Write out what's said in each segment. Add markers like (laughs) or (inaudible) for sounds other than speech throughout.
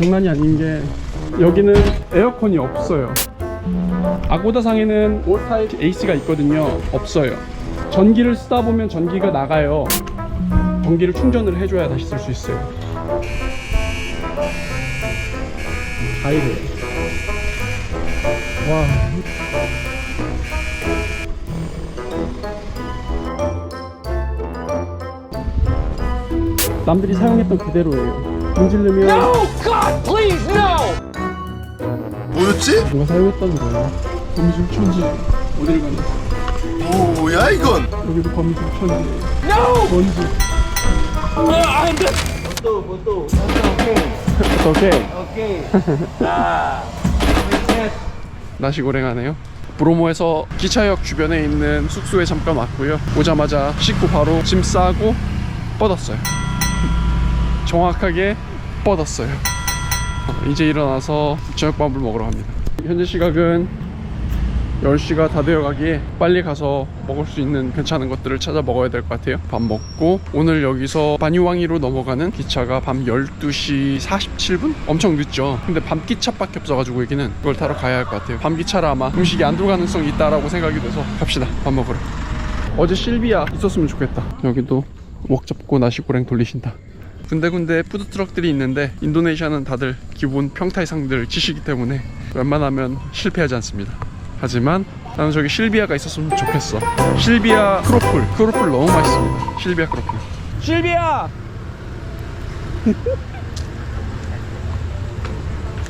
장난이 아닌 게 여기는 에어컨이 없어요. 아고다상에는 올타입 AC가 있거든요. 없어요. 전기를 쓰다 보면 전기가 나가요. 전기를 충전을 해줘야 다시 쓸 수 있어요. 다 이래요. 와. 남들이 사용했던 그대로예요. 문지르면 God, please, no! 뭐였지? 누가 사용했던 거예요. 거미줄 천지. 어딜 가나? 뭐야 이건? 여기도 거미줄 천지. No! 먼지. Uh, I'm the. Betul, betul. Okey. 오케이. Okey. Ah. Yes. 날씨 고생하네요. 브로모에서 기차역 주변에 있는 숙소에 잠깐 왔고요. 오자마자 씻고 바로 짐 싸고 뻗었어요. 정확하게 뻗었어요. 어, 이제 일어나서 저녁밥을 먹으러 갑니다. 현재 시각은 10시가 다 되어 가기에 빨리 가서 먹을 수 있는 괜찮은 것들을 찾아 먹어야 될 것 같아요. 밥 먹고 오늘 여기서 바니왕이로 넘어가는 기차가 밤 12시 47분? 엄청 늦죠. 근데 밤 기차밖에 없어가지고 여기는 그걸 타러 가야 할 것 같아요. 밤 기차라 아마 음식이 안 들어갈 가능성이 있다라고 생각이 돼서 갑시다. 밥 먹으러. 어제 실비아 있었으면 좋겠다. 여기도 웍 잡고 나시고랭 돌리신다. 군데군데 푸드트럭들이 있는데 인도네시아는 다들 기본 평타이상들 치시기 때문에 웬만하면 실패하지 않습니다. 하지만 나는 저기 실비아가 있었으면 좋겠어. 실비아 크로플, 크로플 너무 맛있습니다. 실비아 크로플. 실비아!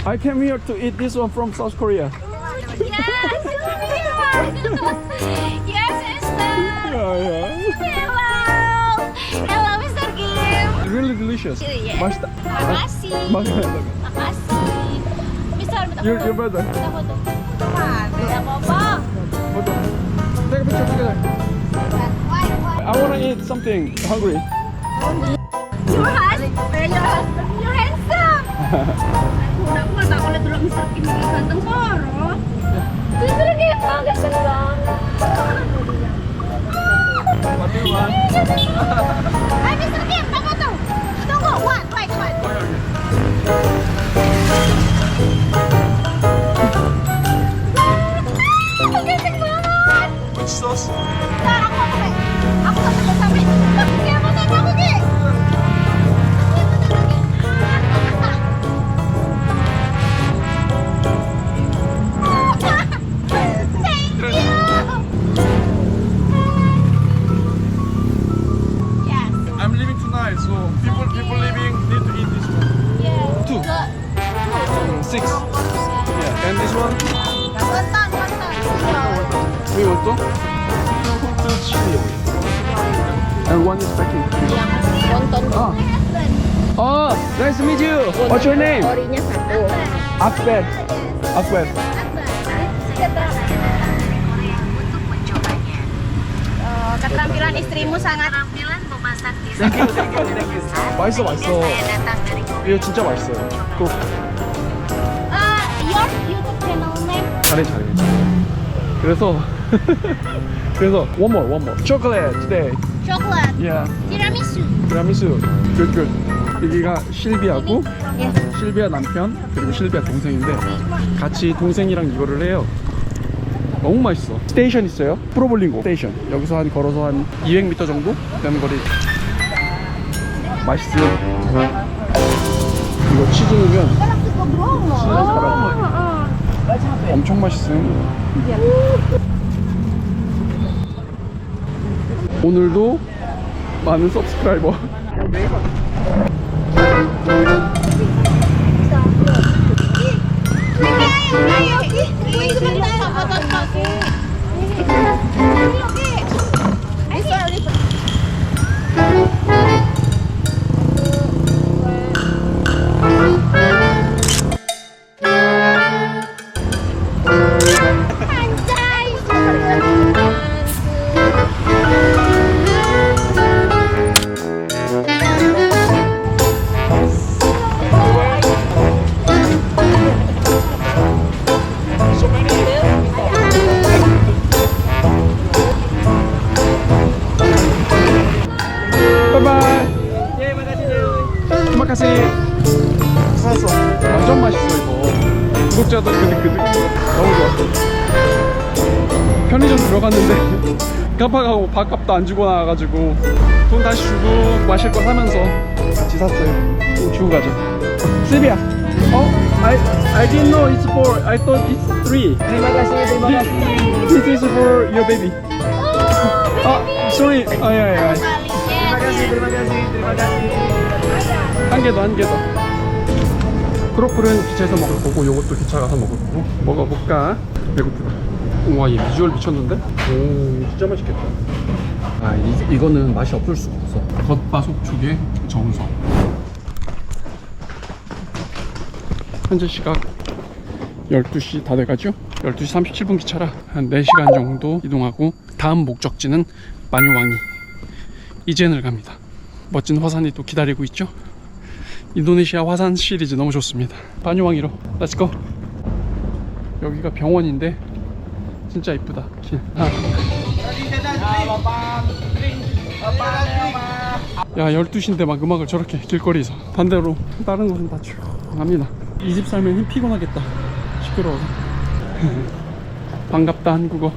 I came here to eat this one from South Korea. Yes, (laughs) yes, Esther. Yeah, yeah. really delicious. Yeah. Masta Makasih. Makasih. Mister, your, your brother. Take a picture together. I want to eat something. I'm hungry. Your husband. You're handsome. Kuda ko boleh dulu Mister Kim ganteng koro. Mister Kim ganteng banget. Wonton. Ah. Oh, nice to meet you. What's your name? Orinya satu. Akbar. Akbar. Oh, keterampilan istrimu sangat Tampilan memasak di Thank you, thank you, thank you. 맛있어, 맛있어. saya datang dari 이거 진짜 맛있어요. 또 Uh, your YouTube channel name? 잘해 잘해. 그래서 그래서 one more one more chocolate today. Chocolate. Yeah. Tiramisu. 티라미수. Good good. 여기가 실비아고 Yes. 실비아 남편 그리고 실비아 동생인데 같이 동생이랑 이거를 해요. 너무 맛있어. 스테이션 있어요. 프로볼링고 스테이션. 여기서 한 걸어서 한 200m 정도 되는 거리. 맛있어. 이거 치즈 넣으면 진짜 살아. 엄청 맛있음. 오늘도 많은 서브스크라이버. 밥값도 안 주고 나와가지고 돈 다시 주고 마실 거 사면서 같이 샀어요. 좀 주고 가자. 실비야. 어? I I didn't know it's four. I thought it's three. Terima kasih, terima kasih. This is for your baby. 아, sorry. 아, 야, 야. Terima kasih, terima kasih, terima kasih. 한 개 더, 한 개 더. 크로플은 기차에서 먹을 거고, 요것도 기차 가서 먹을 거고. 먹어볼까? 배고프다. 우와, 얘 비주얼 미쳤는데? 오, 진짜 맛있겠다. 아, 이, 이거는 맛이 없을 수가 없어. 겉바속촉의 정석. 현재 시각 12시 다 돼가죠? 12시 37분 기차라 한 4시간 정도 이동하고 다음 목적지는 마뉴왕이 이젠을 갑니다. 멋진 화산이 또 기다리고 있죠? 인도네시아 화산 시리즈 너무 좋습니다. 마뉴왕이로 렛츠고 여기가 병원인데 진짜 이쁘다 길. 아. 야 12시인데 막 음악을 저렇게 길거리에서 반대로 다른 곳은 다 조용합니다. 이 집 살면 힘 피곤하겠다 시끄러워서. (laughs) 반갑다 한국어.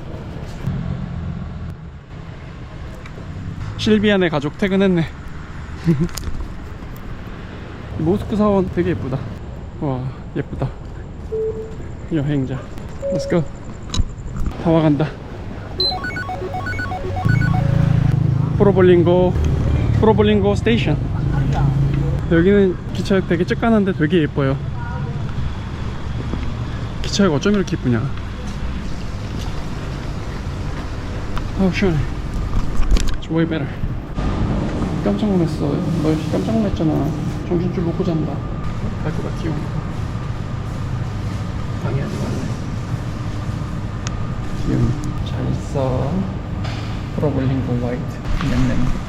실비안의 가족 퇴근했네. (laughs) 모스크 사원 되게 예쁘다. 와 예쁘다. 여행자. Go. 다 와간다 프로볼링고 프로볼링고 스테이션. 여기는 기차역 되게 쬐깐한데 되게 예뻐요. 기차역 어쩜 이렇게 예쁘냐? 아우 시원해. It's way better. 깜짝 놀랐어. 너 깜짝 놀랐잖아. 정신줄 놓고 잔다. 갈것 같아요. 방해하지 말래 귀여워. 잘 있어. 프로볼링고 화이트 냠냠.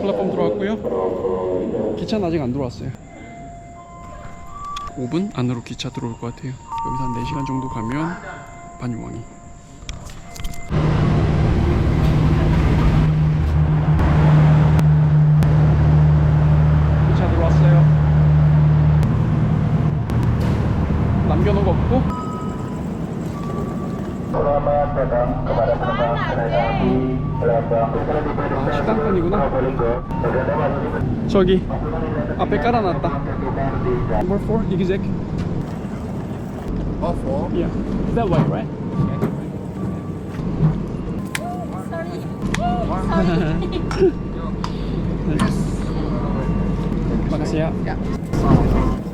플랫폼 들어왔고요. 기차는 아직 안 들어왔어요. 5분 안으로 기차 들어올 것 같아요. 여기서 한 4시간 정도 가면 반유왕이. 기차 들어왔어요. 남겨놓은 거 없고 아 식당권이구나 저기 앞에 깔아놨다 Number 4 exact All four. Yeah Is that white right? Makasih ya Wow.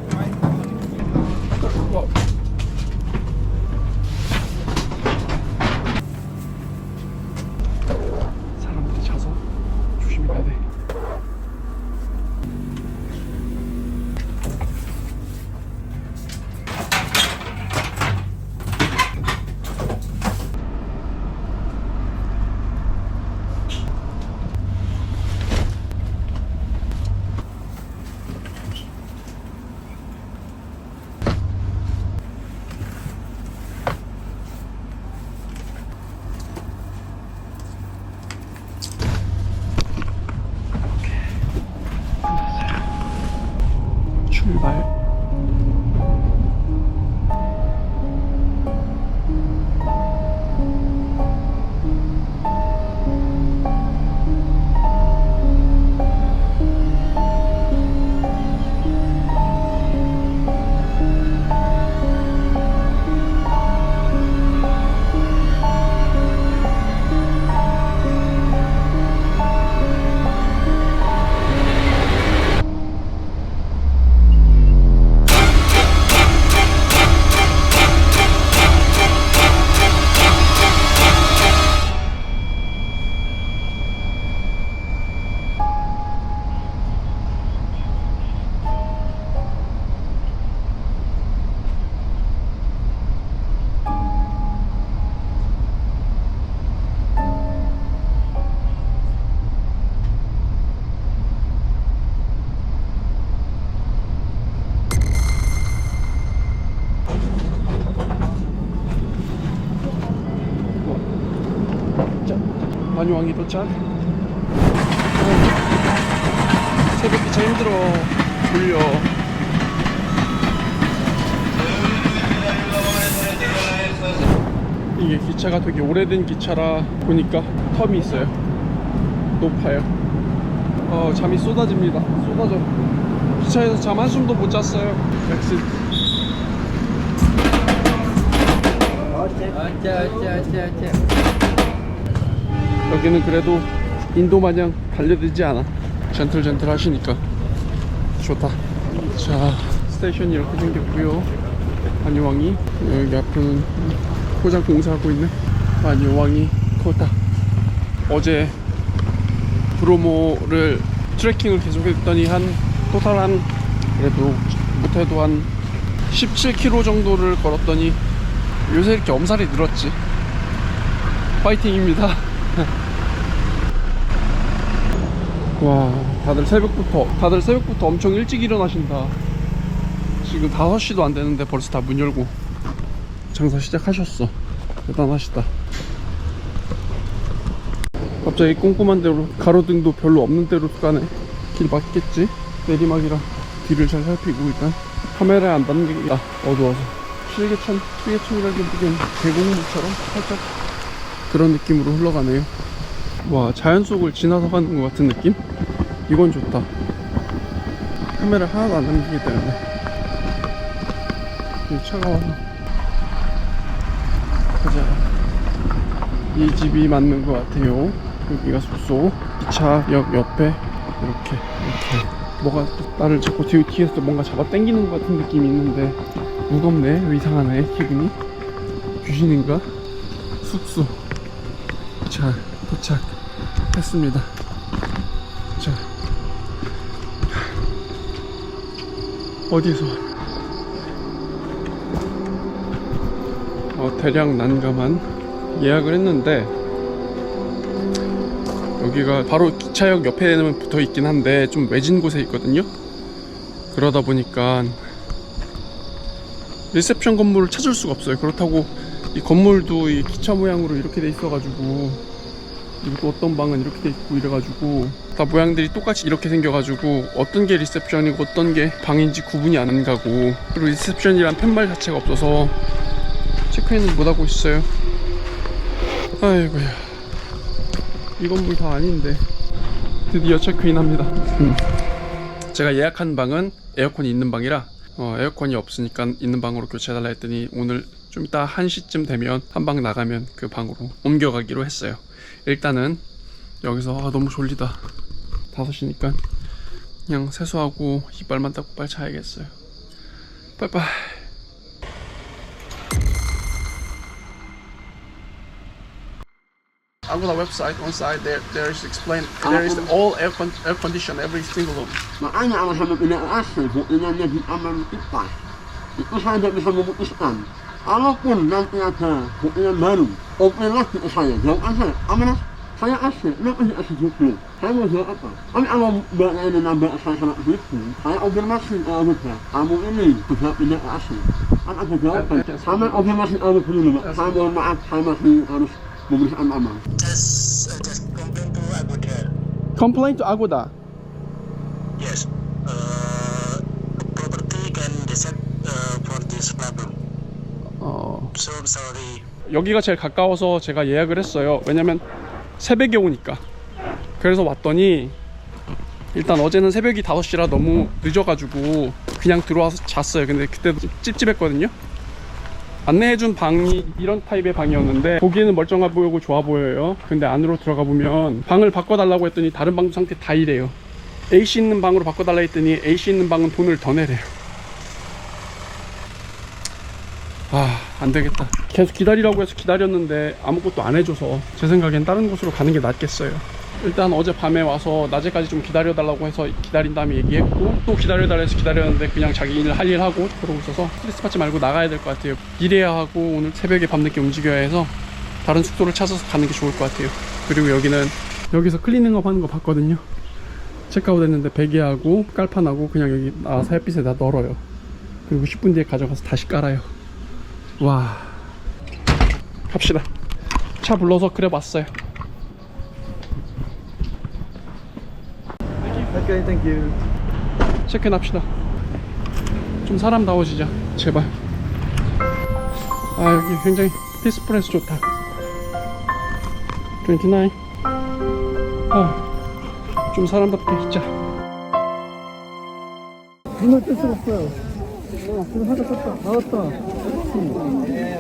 자, 만유왕이 도착. 새벽 기차 힘들어 졸려. 이게 기차가 되게 오래된 기차라 보니까 텀이 있어요. 높아요. 어 잠이 쏟아집니다. 쏟아져. 기차에서 잠 한숨도 못 잤어요. 엑sit 여기는 그래도 인도 마냥 달려들지 않아. 젠틀 젠틀 하시니까. 좋다. 자 스테이션이 이렇게 생겼고요. 안유왕이 여기 앞에는 포장 공사하고 있는 안유왕이 코타 어제 브로모를 트레킹을 계속했더니 한 토탈 한 그래도 못해도 한 17km 정도를 걸었더니 요새 이렇게 엄살이 늘었지. 파이팅입니다 와 다들 새벽부터 다들 새벽부터 엄청 일찍 일어나신다. 지금 5시도 안 되는데 벌써 다 문 열고 장사 시작하셨어. 대단하시다. 갑자기 꼼꼼한 데로 가로등도 별로 없는 데로 가네. 길 맞겠지? 내리막이라 뒤를 잘 살피고 일단 카메라에 안게 아, 어두워서. 실개천 실개천이라기보기엔 계곡물처럼 살짝 그런 느낌으로 흘러가네요 와 자연 속을 지나서 가는 것 같은 느낌? 이건 좋다. 카메라 하나도 안 남기기 때문에. 이 차가 와서. 가자. 이 집이 맞는 것 같아요. 여기가 숙소. 기차역 옆에 이렇게 이렇게. 뭐가 나를 자꾸 뒤, 뒤에서 뭔가 잡아 당기는 것 같은 느낌이 있는데 무겁네. 왜 이상하네 기분이? 귀신인가? 숙소. 자 도착했습니다. 자 어디서? 어, 대략 난감한 예약을 했는데 여기가 바로 기차역 옆에는 붙어 있긴 한데 좀 외진 곳에 있거든요. 그러다 보니까 리셉션 건물을 찾을 수가 없어요. 그렇다고 이 건물도 이 기차 모양으로 이렇게 돼 있어가지고 그리고 어떤 방은 이렇게 돼 있고 이래가지고 다 모양들이 똑같이 이렇게 생겨가지고 어떤 게 리셉션이고 어떤 게 방인지 구분이 안 가고 그리고 리셉션이란 팻말 자체가 없어서 체크인을 못하고 있어요. 아이고야. 이 건물 다 아닌데. 드디어 체크인 합니다. 음. (laughs) 제가 예약한 방은 에어컨이 있는 방이라 어, 에어컨이 없으니까 있는 방으로 교체해달라 했더니 오늘 좀 이따 1시쯤 되면 한 방 나가면 그 방으로 옮겨가기로 했어요 일단은 여기서 아, 너무 졸리다 5시니까 그냥 세수하고 이빨만 닦고 빨리 자야겠어요 빠이빠이 Agoda website on site there there is explain there is all air con air condition every single room. Alasan mo pinaasin kung ilan niya di aman kita. Itu saja bisa memutuskan. Kalaupun nanti ada buktian baru, oke lagi ke saya. Jawab aja, amanah. Saya asli, kenapa sih asli juklu? Saya mau jawab apa? Kami kalau mbaknya ini nambah saya sama itu, saya konfirmasi ke Abuja. Kamu ini sudah tidak asli. Kan ada jawaban. Sama konfirmasi Abu dulu, Mbak. Saya mohon maaf, saya masih harus memberikan aman. Just, uh, just complain to Agoda. Complain to Agoda. Yes. Uh, property can decide uh, for this problem. 어. 여기가 제일 가까워서 제가 예약을 했어요. 왜냐면 새벽에 오니까. 그래서 왔더니 일단 어제는 새벽이 5시라 너무 늦어가지고 그냥 들어와서 잤어요. 근데 그때도 좀 찝찝했거든요. 안내해준 방이 이런 타입의 방이었는데 보기에는 멀쩡해 보이고 좋아 보여요. 근데 안으로 들어가 보면 방을 바꿔달라고 했더니 다른 방 상태 다 이래요. AC 있는 방으로 바꿔달라 했더니 AC 있는 방은 돈을 더 내래요. 아, 안 되겠다. 계속 기다리라고 해서 기다렸는데 아무것도 안 해줘서 제 생각엔 다른 곳으로 가는 게 낫겠어요. 일단 어제 밤에 와서 낮에까지 좀 기다려달라고 해서 기다린 다음에 얘기했고 또 기다려달라 해서 기다렸는데 그냥 자기 일 할 일 하고 그러고 있어서 스트레스 받지 말고 나가야 될 것 같아요. 일해야 하고 오늘 새벽에 밤늦게 움직여야 해서 다른 숙소를 찾아서 가는 게 좋을 것 같아요. 그리고 여기는 여기서 클리닝업 하는 거 봤거든요. 체크아웃 했는데 베개하고 깔판하고 그냥 여기 나와서 햇빛에 다 널어요. 그리고 10분 뒤에 가져가서 다시 깔아요. 와 갑시다 차 불러서 그래 봤어요 Okay, thank you. 체크인 합시다. 좀 사람다워지자. 제발. 아, 여기 굉장히 피스풀해서 좋다. 29. 아, 좀 사람답게 있자. 정말 뜰 수가 없어요. 어, 지금 하나 떴다. 나왔다. 네.